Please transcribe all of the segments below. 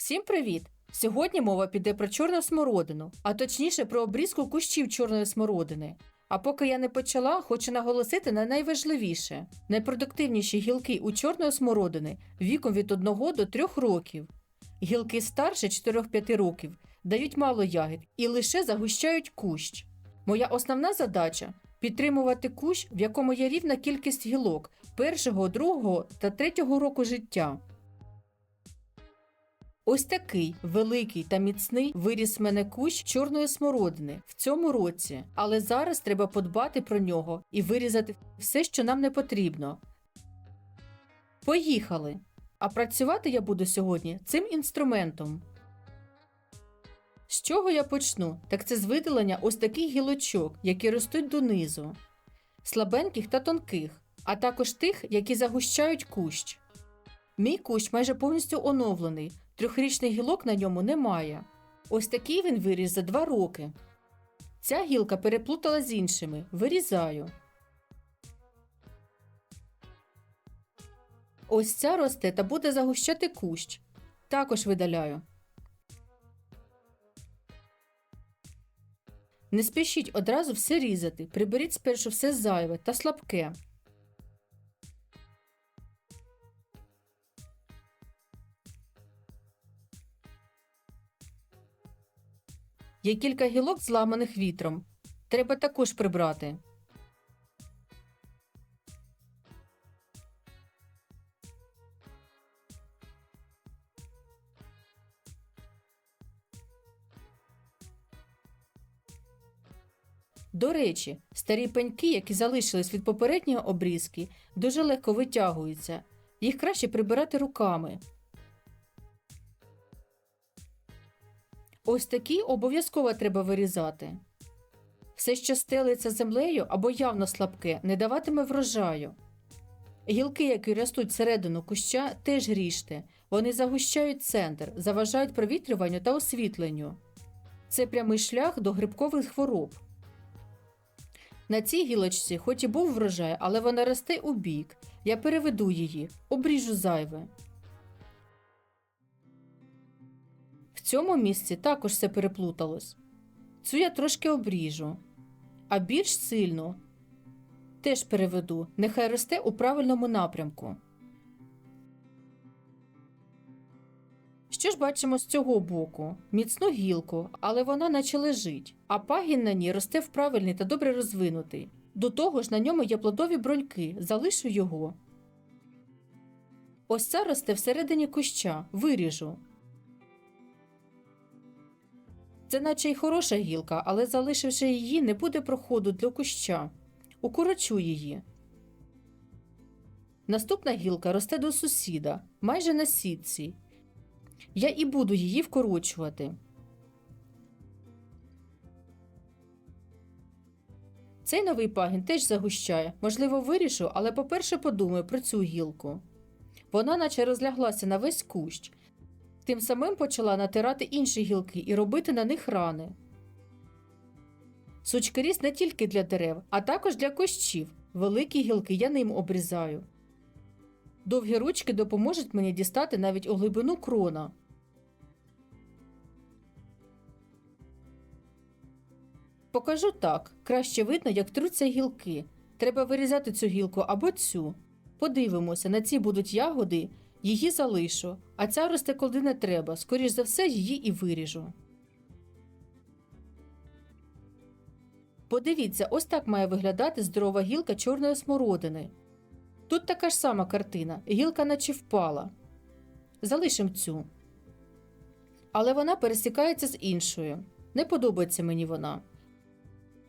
Всім привіт! Сьогодні мова піде про чорну смородину, а точніше про обрізку кущів чорної смородини. А поки я не почала, хочу наголосити на найважливіше: найпродуктивніші гілки у чорної смородини віком від 1 до 3 років. Гілки старше 4-5 років дають мало ягід і лише загущають кущ. Моя основна задача підтримувати кущ, в якому є рівна кількість гілок першого, другого та третього року життя. Ось такий великий та міцний виріс мене кущ чорної смородини в цьому році, але зараз треба подбати про нього і вирізати все, що нам не потрібно. Поїхали! А працювати я буду сьогодні цим інструментом. З чого я почну? Так це з видалення ось таких гілочок, які ростуть донизу, слабеньких та тонких, а також тих, які загущають кущ. Мій кущ майже повністю оновлений, трьохрічних гілок на ньому немає. Ось такий він виріс за два роки. Ця гілка переплутала з іншими. Вирізаю. Ось ця росте та буде загущати кущ. Також видаляю. Не спішіть одразу все різати. Приберіть спершу все зайве та слабке. Є кілька гілок, зламаних вітром. Треба також прибрати. До речі, старі пеньки, які залишились від попередньої обрізки, дуже легко витягуються. Їх краще прибирати руками. Ось такі обов'язково треба вирізати. Все, що стелиться землею або явно слабке, не даватиме врожаю. Гілки, які ростуть всередину куща, теж ріжте. Вони загущають центр, заважають провітрюванню та освітленню. Це прямий шлях до грибкових хвороб. На цій гілочці, хоч і був врожай, але вона росте у бік. Я переведу її, обріжу зайве. Цьому місці також все переплуталось. Цю я трошки обріжу, а більш сильно теж переведу, нехай росте у правильному напрямку. Що ж бачимо з цього боку? Міцну гілку, але вона наче лежить, а пагін на ній росте вправильний та добре розвинутий. До того ж на ньому є плодові броньки, залишу його. Ось ця росте всередині куща, виріжу. Це наче й хороша гілка, але залишивши її, не буде проходу для куща. Укорочу її. Наступна гілка росте до сусіда, майже на сітці. Я і буду її вкорочувати. Цей новий пагін теж загущає. Можливо, вирішу, але по-перше подумаю про цю гілку. Вона наче розляглася на весь кущ, тим самим почала натирати інші гілки і робити на них рани. Сучки ріс не тільки для дерев, а також для кущів. Великі гілки я ним обрізаю. Довгі ручки допоможуть мені дістати навіть у глибину крона. Покажу так. Краще видно, як труться гілки. Треба вирізати цю гілку або цю. Подивимося, на ці будуть ягоди, її залишу, а ця росте коли не треба, скоріш за все, її і виріжу. Подивіться, ось так має виглядати здорова гілка чорної смородини. Тут така ж сама картина, гілка наче впала. Залишим цю. Але вона пересікається з іншою. Не подобається мені вона.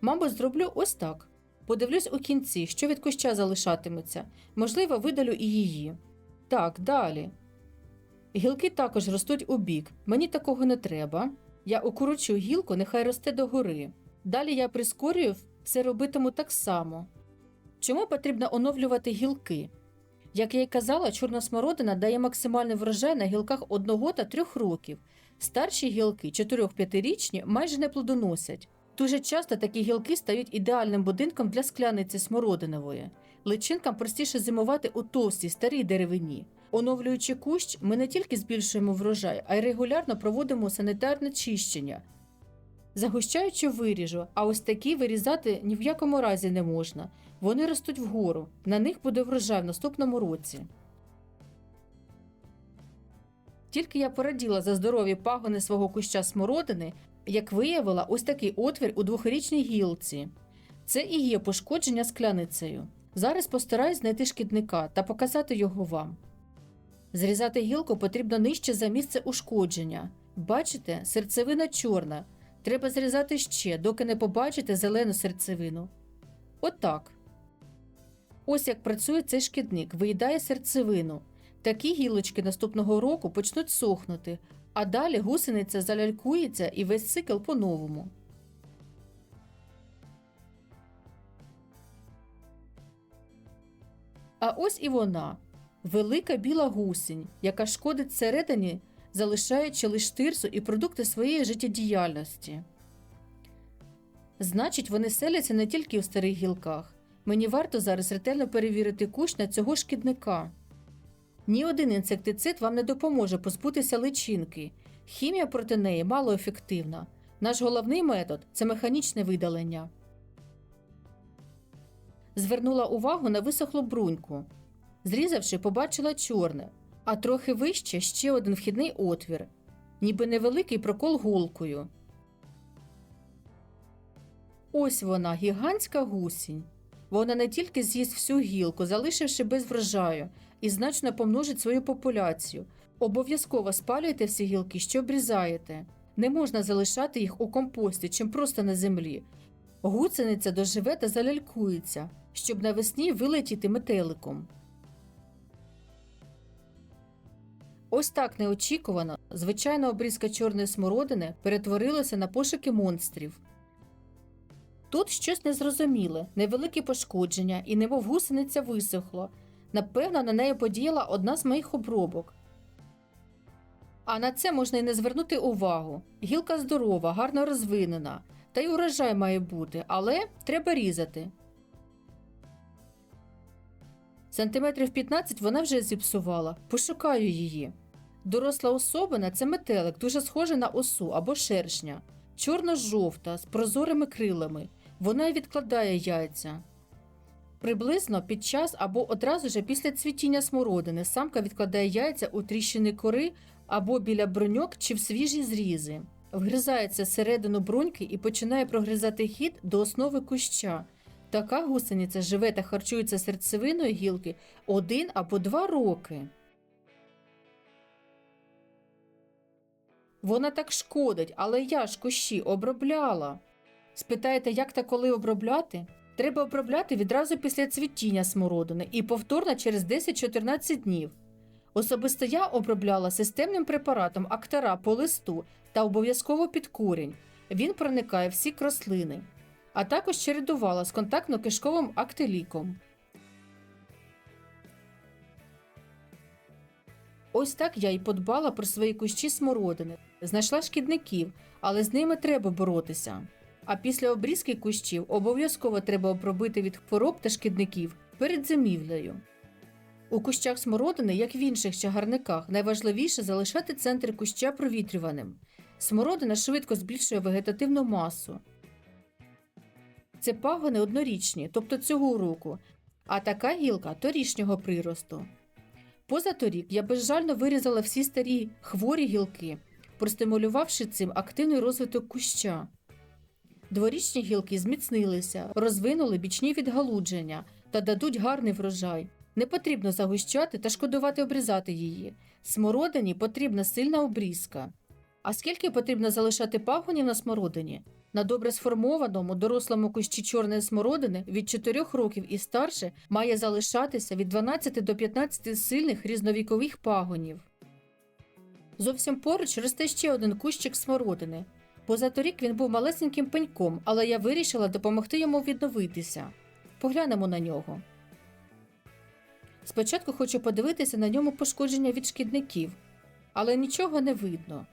Мабуть, зроблю ось так. Подивлюсь у кінці, що від куща залишатиметься. Можливо, видалю і її. Так, далі. Гілки також ростуть у бік. Мені такого не треба. Я укорочу гілку, нехай росте догори. Далі я прискорюю, все робитиму так само. Чому потрібно оновлювати гілки? Як я й казала, чорна смородина дає максимальний врожай на гілках 1 та 3 років. Старші гілки 4-5річні майже не плодоносять. Дуже часто такі гілки стають ідеальним будинком для скляниці смородинової. Личинкам простіше зимувати у товстій старій деревині. Оновлюючи кущ, ми не тільки збільшуємо врожай, а й регулярно проводимо санітарне чищення. Загущаючи виріжу, а ось такі вирізати ні в якому разі не можна. Вони ростуть вгору. На них буде врожай в наступному році. Тільки я пораділа за здорові пагони свого куща смородини, як виявила ось такий отвір у двохрічній гілці. Це і є пошкодження скляницею. Зараз постараюсь знайти шкідника та показати його вам. Зрізати гілку потрібно нижче за місце ушкодження. Бачите, серцевина чорна. Треба зрізати ще, доки не побачите зелену серцевину. Отак. Ось як працює цей шкідник, виїдає серцевину. Такі гілочки наступного року почнуть сохнути, а далі гусениця залялькується і весь цикл по-новому. А ось і вона велика біла гусінь, яка шкодить всередині, залишаючи лише тирсу і продукти своєї життєдіяльності. Значить, вони селяться не тільки в старих гілках. Мені варто зараз ретельно перевірити кущ на цього шкідника. Ні один інсектицид вам не допоможе позбутися личинки. Хімія проти неї малоефективна. Наш головний метод це механічне видалення. Звернула увагу на висохлу бруньку. Зрізавши, побачила чорне, а трохи вище ще один вхідний отвір, ніби невеликий прокол голкою. Ось вона, гігантська гусінь. Вона не тільки з'їсть всю гілку, залишивши без врожаю, і значно помножить свою популяцію. Обов'язково спалюйте всі гілки, що обрізаєте. Не можна залишати їх у компості, чим просто на землі. Гуцениця доживе та залялькується, щоб навесні вилетіти метеликом. Ось так неочікувано звичайна обрізка чорної смородини перетворилася на пошуки монстрів. Тут щось незрозуміле, невеликі пошкодження, і немов гусениця висохло. Напевно, на неї подіяла одна з моїх обробок. А на це можна й не звернути увагу. Гілка здорова, гарно розвинена, та й урожай має бути, але треба різати. Сантиметрів 15 вона вже зіпсувала. Пошукаю її. Доросла особина це метелик, дуже схожа на осу або шершня, чорно-жовта, з прозорими крилами. Вона й відкладає яйця. Приблизно під час або одразу ж після цвітіння смородини самка відкладає яйця у тріщини кори або біля броньок чи в свіжі зрізи. Вгризається всередину бруньки і починає прогризати хід до основи куща. Така гусениця живе та харчується серцевиною гілки один або два роки. Вона так шкодить, але я ж кущі обробляла. Спитаєте, як та коли обробляти? Треба обробляти відразу після цвітіння смородини і повторно через 10-14 днів. Особисто я обробляла системним препаратом актара по листу та обов'язково під корінь. Він проникає в сік рослини, а також чередувала з контактно-кишковим актиліком. Ось так я й подбала про свої кущі смородини, знайшла шкідників, але з ними треба боротися. А після обрізки кущів обов'язково треба обробити від хвороб та шкідників перед зимівлею. У кущах смородини, як в інших чагарниках, найважливіше залишати центр куща провітрюваним. Смородина швидко збільшує вегетативну масу. Це пагони однорічні, тобто цього року, а така гілка торішнього приросту. Позаторік я безжально вирізала всі старі хворі гілки, простимулювавши цим активний розвиток куща. Дворічні гілки зміцнилися, розвинули бічні відгалудження та дадуть гарний врожай. Не потрібно загущати та шкодувати обрізати її. Смородині потрібна сильна обрізка. А скільки потрібно залишати пагонів на смородині? На добре сформованому дорослому кущі чорної смородини від 4 років і старше має залишатися від 12 до 15 сильних різновікових пагонів. Зовсім поруч росте ще один кущик смородини. Позаторік він був малесеньким пеньком, але я вирішила допомогти йому відновитися. Поглянемо на нього. Спочатку хочу подивитися на ньому пошкодження від шкідників, але нічого не видно.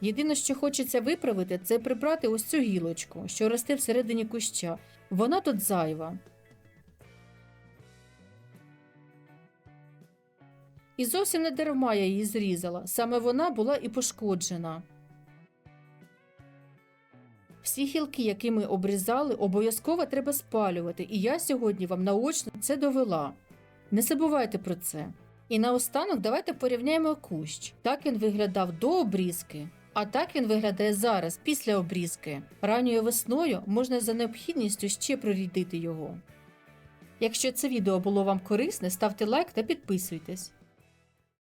Єдине, що хочеться виправити, це прибрати ось цю гілочку, що росте всередині куща. Вона тут зайва. І зовсім не дарма я її зрізала, саме вона була і пошкоджена. Всі гілки, які ми обрізали, обов'язково треба спалювати, і я сьогодні вам наочно це довела. Не забувайте про це. І наостанок давайте порівняємо кущ. Так він виглядав до обрізки, а так він виглядає зараз, після обрізки. Ранньою весною можна за необхідністю ще прорідити його. Якщо це відео було вам корисне, ставте лайк та підписуйтесь.